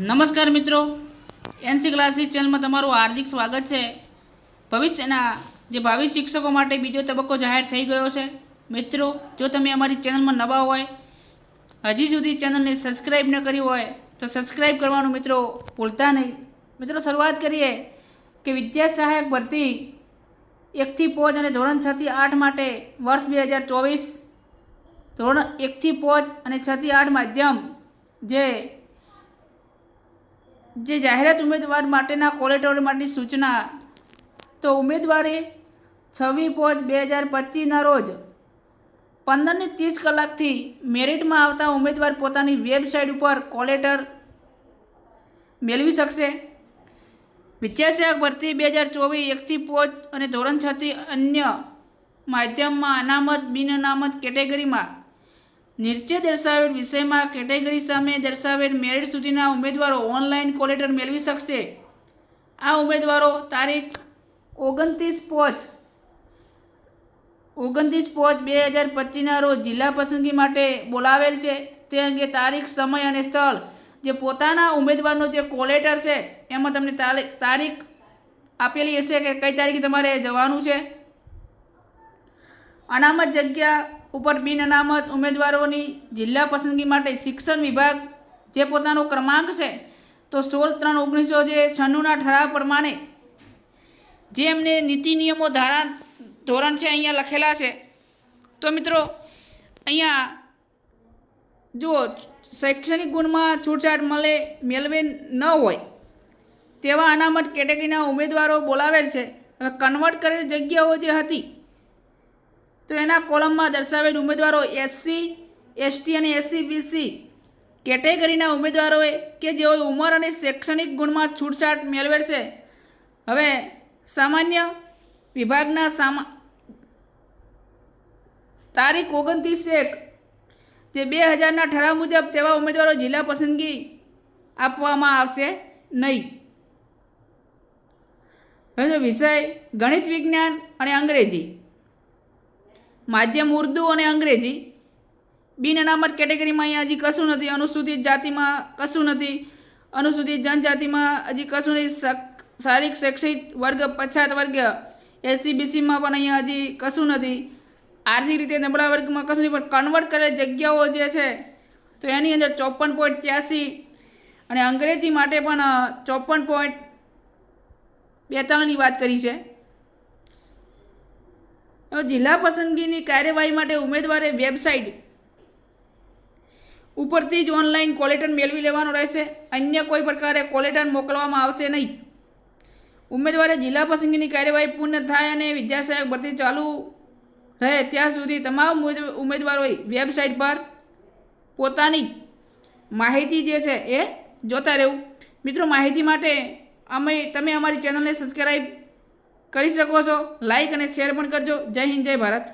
નમસ્કાર મિત્રો. NC classes ચેનલમાં તમારું હાર્દિક સ્વાગત છે. ભવિષ્યના જે ભાવિ શિક્ષકો માટે બીજો તબક્કો જાહેર થઈ ગયો છે. મિત્રો, જો તમે અમારી ચેનલમાં નવા હોય, હજી સુધી ચેનલને સબસ્ક્રાઈબ ન કરી હોય, તો સબસ્ક્રાઈબ કરવાનું મિત્રો ભૂલતા નહીં. મિત્રો, શરૂઆત કરીએ કે વિદ્યા સહાયક ભરતી એકથી પોચ અને ધોરણ છથી આઠ માટે વર્ષ બે હજાર ચોવીસ ધોરણ એકથી પોચ અને છથી આઠ માધ્યમ જે જે જાહેરાત ઉમેદવાર માટેના કોલેટર માટેની સૂચના, તો ઉમેદવારે છવ્વીસ પાંચ બે હજાર પચીસના રોજ પંદરની ત્રીસ કલાકથી મેરિટમાં આવતા ઉમેદવાર પોતાની વેબસાઇટ ઉપર કોલેટર મેળવી શકશે. વિદ્યાસહાયક ભરતી બે હજાર ચોવીસ એકથી પાંચ અને ધોરણ છથી અન્ય માધ્યમમાં અનામત, બિન અનામત કેટેગરીમાં નીચે દર્શાવેલ વિષયમાં કેટેગરી સામે દર્શાવેલ મેરિટ સુધીના ઉમેદવારો ઓનલાઈન કોલેટર મેળવી શકશે. આ ઉમેદવારો તારીખ ઓગણત્રીસ પાંચ ઓગણત્રીસ પાંચ બે હજાર પચીસના રોજ જિલ્લા પસંદગી માટે બોલાવેલ છે. તે અંગે તારીખ, સમય અને સ્થળ, જે પોતાના ઉમેદવારનો જે કોલેટર છે, એમાં તમને તારીખ આપેલી હશે કે કઈ તારીખે તમારે જવાનું છે? અનામત જગ્યા ઉપર બિન અનામત ઉમેદવારોની જિલ્લા પસંદગી માટે શિક્ષણ વિભાગ જે પોતાનો ક્રમાંક છે, તો સોળ ત્રણ ઓગણીસો જે છન્નુંના ઠરાવ પ્રમાણે જે એમને નીતિ નિયમો ધારા ધોરણ છે અહીંયા લખેલા છે. તો મિત્રો, અહીંયા જુઓ શૈક્ષણિક ગુણમાં છૂટછાટ મળે, મેળવે ન હોય, તેવા અનામત કેટેગરીના ઉમેદવારો બોલાવેલ છે. કન્વર્ટ કરેલ જગ્યાઓ જે હતી તો એના કોલમમાં દર્શાવેલ ઉમેદવારો એસસી એસટી અને એસસી બીસી કેટેગરીના ઉમેદવારોએ કે જેઓ ઉંમર અને શૈક્ષણિક ગુણમાં છૂટછાટ મેળવેશે. હવે સામાન્ય વિભાગના સામા, તારીખ ઓગણત્રીસ એક, જે બે હજારના ઠરાવ મુજબ તેવા ઉમેદવારો જિલ્લા પસંદગી આપવામાં આવશે નહીં. હવે જો વિષય, ગણિત વિજ્ઞાન અને અંગ્રેજી માધ્યમ ઉર્દુ અને અંગ્રેજી. બિન અનામત કેટેગરીમાં અહીંયા હજી કશું નથી. અનુસૂચિત જાતિમાં કશું નથી. અનુસૂચિત જનજાતિમાં હજી કશું નથી. શારીરિક શૈક્ષણિક વર્ગ પછાત વર્ગ એસસી બીસીમાં પણ અહીંયા હજી કશું નથી. આર્થિક રીતે નબળા વર્ગમાં કશું નહીં પણ કન્વર્ટ કરેલ જગ્યાઓ જે છે, તો એની અંદર ચોપન પોઈન્ટ ત્યાસી અને અંગ્રેજી માટે પણ ચોપન પોઈન્ટ બેતાળીસની વાત કરી છે. જિલ્લા પસંદગીની કાર્યવાહી માટે ઉમેદવારે વેબસાઇટ ઉપરથી જ ઓનલાઈન કોલેટર મેળવી લેવાનો રહેશે. અન્ય કોઈ પ્રકારે કોલેટર મોકલવામાં આવશે નહીં. ઉમેદવારે જિલ્લા પસંદગીની કાર્યવાહી પૂર્ણ થાય અને વિદ્યાસહાયક ભરતી ચાલુ રહે ત્યાં સુધી તમામ ઉમેદ- ઉમેદવારોએ વેબસાઇટ પર પોતાની માહિતી જે છે એ જોતા રહેવું. મિત્રો, માહિતી માટે અમે, તમે અમારી ચેનલને સબસ્ક્રાઈબ કરી શકો છો. લાઈક અને શેર પણ કરજો. જય હિન્દ જય ભારત.